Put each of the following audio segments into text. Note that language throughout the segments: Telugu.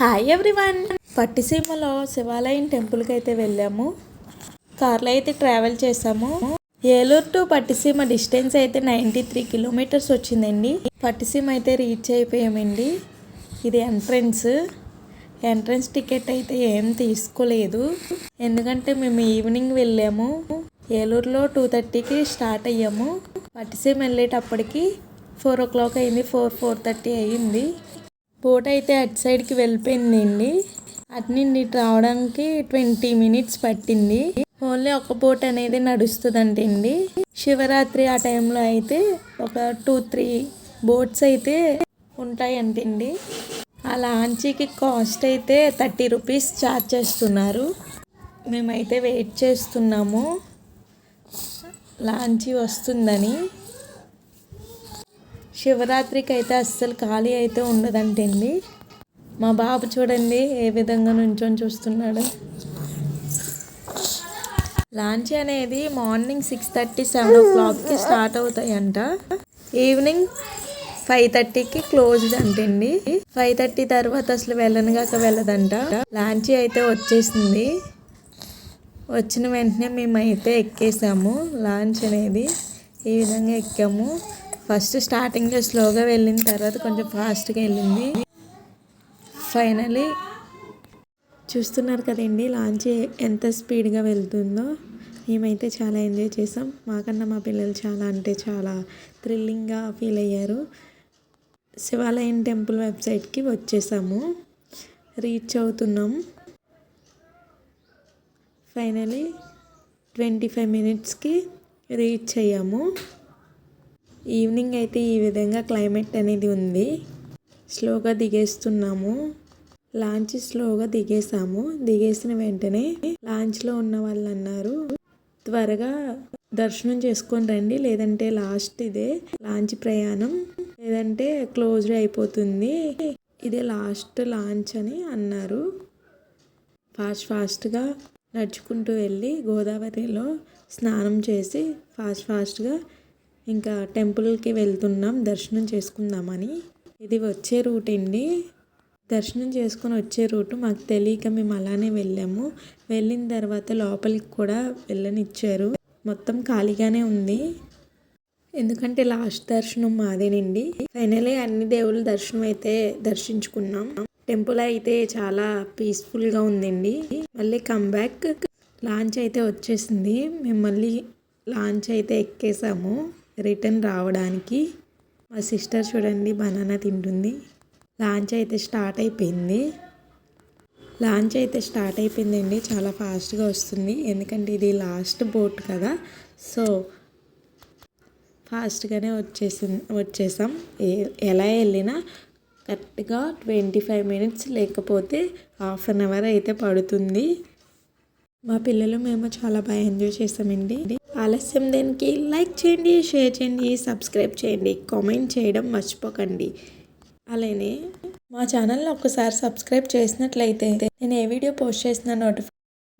హాయ్ ఎవ్రీవన్ పట్టిసీమలో శివాలయం టెంపుల్కి అయితే వెళ్ళాము. కార్లో అయితే ట్రావెల్ చేసాము ఏలూరు టు పట్టిసీమ డిస్టెన్స్ అయితే నైంటీ త్రీ కిలోమీటర్స్ వచ్చిందండి. పట్టిసీమ అయితే రీచ్ అయిపోయామండి. ఇది ఎంట్రన్స్. ఎంట్రన్స్ టికెట్ అయితే ఏం తీసుకోలేదు. ఎందుకంటే మేము ఈవినింగ్ వెళ్ళాము. ఏలూరులో టూ థర్టీకి స్టార్ట్ అయ్యాము. పట్టిసీమ వెళ్ళేటప్పటికి ఫోర్ ఓ క్లాక్ అయింది. ఫోర్ ఫోర్ థర్టీ అయ్యింది. బోట్ అయితే అటు సైడ్కి వెళ్ళిపోయిందండి. అటు నుండి రావడానికి ట్వంటీ మినిట్స్ పట్టింది. ఓన్లీ ఒక బోట్ అనేది నడుస్తుందంటండి. శివరాత్రి ఆ టైంలో అయితే ఒక టూ త్రీ బోట్స్ అయితే ఉంటాయంటండి. ఆ లాంచీకి కాస్ట్ అయితే థర్టీ రూపీస్ ఛార్జ్ చేస్తున్నారు. మేమైతే వెయిట్ చేస్తున్నాము. లాంచీ వస్తుందని. శివరాత్రికి అయితే అస్సలు ఖాళీ అయితే ఉండదంటండి. మా బాబు చూడండి ఏ విధంగా నుంచొని చూస్తున్నాడు. లాంచ్ అనేది మార్నింగ్ సిక్స్ థర్టీ సెవెన్ ఓ క్లాక్కి స్టార్ట్ అవుతాయంట. ఈవినింగ్ ఫైవ్ థర్టీకి క్లోజ్డ్ అంటండి. ఫైవ్ థర్టీ తర్వాత అసలు వెళ్ళనుగాక వెళ్ళదంట. లాంచీ అయితే వచ్చేసింది. వచ్చిన వెంటనే మేమైతే ఎక్కేసాము. లాంచ్ అనేది ఈ విధంగా ఎక్కాము. ఫస్ట్ స్టార్టింగ్లో స్లోగా వెళ్ళిన తర్వాత కొంచెం ఫాస్ట్గా వెళ్ళింది. ఫైనలీ చూస్తున్నారు కదండి లాంచ్ ఎంత స్పీడ్గా వెళ్తుందో. మేమైతే చాలా ఎంజాయ్ చేసాం. మాకన్నా మా పిల్లలు చాలా అంటే చాలా థ్రిల్లింగ్గా ఫీల్ అయ్యారు. శివాలయం టెంపుల్ వెబ్సైట్కి వచ్చేసాము. రీచ్ అవుతున్నాం. ఫైనలీ ట్వంటీ ఫైవ్ మినిట్స్కి రీచ్ అయ్యాము. ఈవినింగ్ అయితే ఈ విధంగా క్లైమేట్ అనేది ఉంది. స్లోగా దిగేస్తున్నాము. లాంచ్ స్లోగా దిగేసాము దిగేసిన వెంటనే లాంచ్లో ఉన్న వాళ్ళు అన్నారు త్వరగా దర్శనం చేసుకొని రండి. లేదంటే లాస్ట్ ఇదే లాంచ్ ప్రయాణం. లేదంటే క్లోజ్డ్ అయిపోతుంది. ఇదే లాస్ట్ లాంచ్ అని అన్నారు. ఫాస్ట్ ఫాస్ట్గా నడుచుకుంటూ వెళ్ళి గోదావరిలో స్నానం చేసి ఫాస్ట్ ఫాస్ట్గా ఇంకా టెంపుల్కి వెళ్తున్నాం దర్శనం చేసుకుందామని. ఇది వచ్చే రూట్ అండి. దర్శనం చేసుకొని వచ్చే రూటు మాకు తెలియక మేము అలానే వెళ్ళాము. వెళ్ళిన తర్వాత లోపలికి కూడా వెళ్ళనిచ్చారు. మొత్తం ఖాళీగానే ఉంది. ఎందుకంటే లాస్ట్ దర్శనం మాదేనండి. ఫైనలీ అన్ని దేవుళ్ళ దర్శనం అయితే దర్శించుకున్నాం. టెంపుల్ అయితే చాలా పీస్ఫుల్గా ఉందండి. మళ్ళీ కమ్బ్యాక్ లాంచ్ అయితే వచ్చేసింది. మేము మళ్ళీ లాంచ్ అయితే ఎక్కేసాము. రిటర్న్ రావడానికి మా సిస్టర్ చూడండి బనానా తింటుంది. లాంచ్ అయితే స్టార్ట్ అయిపోయింది. లాంచ్ అయితే స్టార్ట్ అయిపోయిందండి. చాలా ఫాస్ట్గా వస్తుంది. ఎందుకంటే ఇది లాస్ట్ బోట్ కదా. సో ఫాస్ట్గానే వచ్చేసి వచ్చేసాం. ఏ ఎలా వెళ్ళినా కరెక్ట్గా ట్వంటీ ఫైవ్ మినిట్స్ లేకపోతే హాఫ్ అన్ అవర్ అయితే పడుతుంది. మా పిల్లలు మేము చాలా బాగా ఎంజాయ్ చేసామండి. ఆలస్యం దేనికి? లైక్ చేయండి షేర్ చేయండి సబ్స్క్రైబ్ చేయండి కామెంట్ చేయడం మర్చిపోకండి. అలానే మా ఛానల్ని ఒక్కసారి సబ్స్క్రైబ్ చేసినట్లయితే నేను ఏ వీడియో పోస్ట్ చేసిన నోటిఫి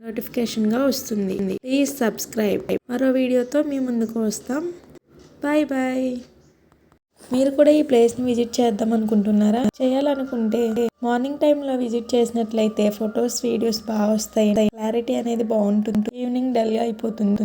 నోటిఫికేషన్గా వస్తుంది. Please subscribe. మరో వీడియోతో మీ ముందుకు వస్తాం. Bye bye. మీరు కూడా ఈ ప్లేస్ని విజిట్ చేద్దాం అనుకుంటున్నారా? చేయాలనుకుంటే మార్నింగ్ టైంలో విజిట్ చేసినట్లయితే ఫొటోస్ వీడియోస్ బాగా వస్తాయి. క్లారిటీ అనేది బాగుంటుంది. ఈవినింగ్ డల్గా అయిపోతుంది.